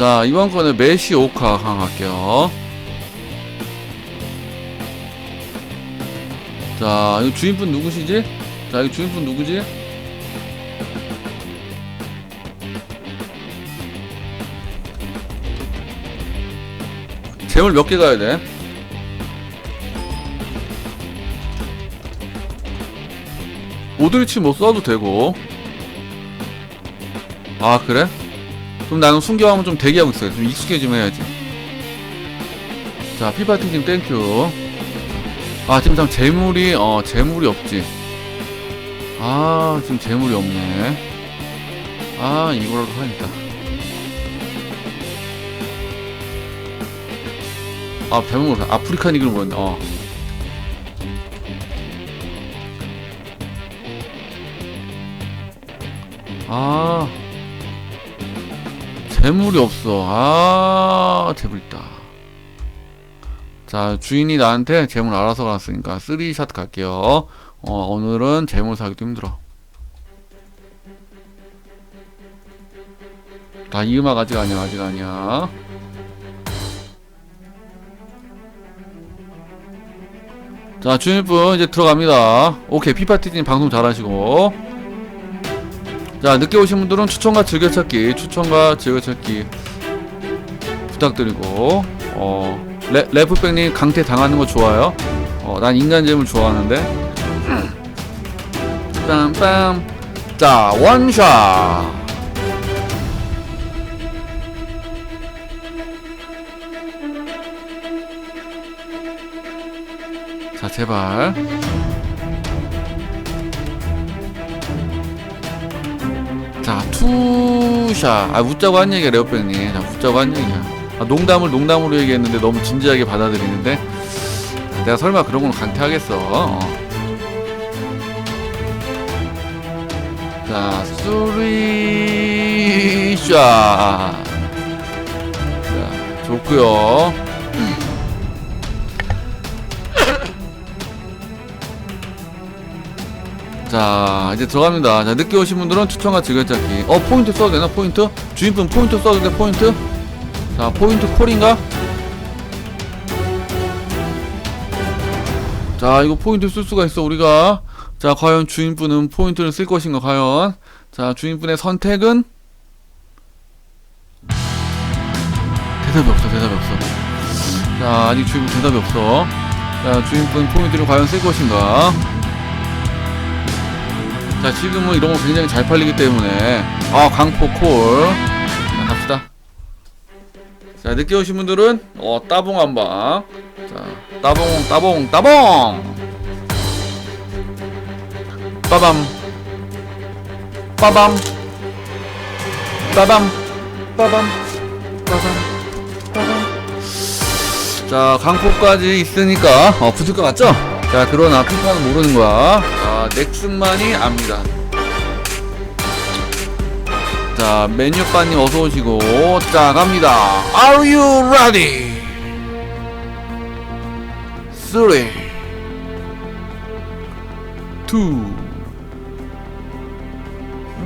자 이번 거는 메시 오카 강할게요 자 이거 주인분 누구시지? 자 이거 주인분 누구지? 재물 몇 개 가야 돼? 오드리치 뭐 써도 되고 아 그래? 그럼 나는 순교하면 좀 대기하고 있어요. 좀 익숙해지면 해야지. 자 피파팅 팀 땡큐. 아 지금 참 재물이 어 재물이 없지. 아 지금 재물이 없네. 아 이거라도 하니까 아 잘못 아프리칸 이글 뭐였나? 어. 아 재물이 없어. 아 재물 있다. 자 주인이 나한테 재물 알아서 갔으니까 3샷 갈게요. 어 오늘은 재물 사기도 힘들어. 다 이 음악 아직 아니야 아직 아니야. 자 주인분 이제 들어갑니다. 오케이 피파티님 방송 잘하시고 자 늦게 오신 분들은 추천과 즐겨찾기 추천과 즐겨찾기 부탁드리고 어 레, 레프백님 강퇴 당하는 거 좋아요? 어 난 인간 재물 좋아하는데. 빰빰. 자 원샷! 자 제발 자 투샷. 아 웃자고 한 얘기야 레오pen님. 자 웃자고 한 얘기야. 아, 농담을 농담으로 얘기했는데 너무 진지하게 받아들이는데? 내가 설마 그런 건 강퇴하겠어? 어. 자 쓰리샷. 자 좋고요. 자 이제 들어갑니다. 자 늦게 오신 분들은 추천과 즐겨찾기. 어 포인트 써도 되나? 포인트? 주인분 포인트 써도 돼 포인트? 자 포인트 콜인가? 자 이거 포인트 쓸 수가 있어 우리가. 자 과연 주인분은 포인트를 쓸 것인가 과연? 자 주인분의 선택은? 대답이 없어 대답이 없어. 자 아직 주인분 대답이 없어. 자 주인분 포인트를 과연 쓸 것인가 자 지금은 이런 거 굉장히 잘 팔리기 때문에. 아 강포 콜. 자, 갑시다. 자 늦게 오신 분들은 어 따봉 한방. 자 따봉 따봉 따봉! 빠밤. 빠밤. 빠밤. 빠밤. 빠밤. 빠밤. 자 강포까지 있으니까 어 붙을 것 같죠? 자 그러나 피파는 모르는 거야. 자 넥슨만이 압니다. 자 메뉴빠님 어서 오시고. 자 갑니다. Are you ready? 3 2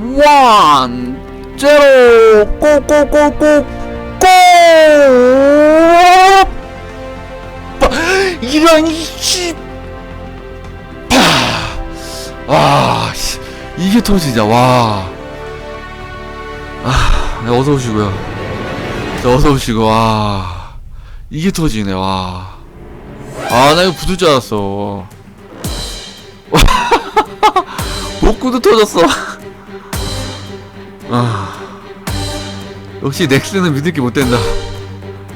1 제로 고고고고 고 이런 이씨 와 씨, 이게 터지자 와 아, 네, 어서 오시고요. 네, 어서 오시고, 와. 이게 터지네, 와. 아, 나 이거 부술 줄 알았어. 복구도 터졌어. 아. 역시 넥슨은 믿을 게 못 된다.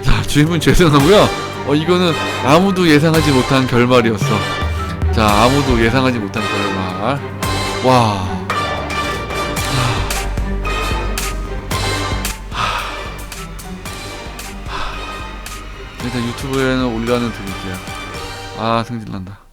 자, 주인분 죄송하고요. 어, 이거는 아무도 예상하지 못한 결말이었어. 자, 아무도 예상하지 못한 결말. 와. 일단 유튜브에는 올려는 드릴게요. 아, 승질난다.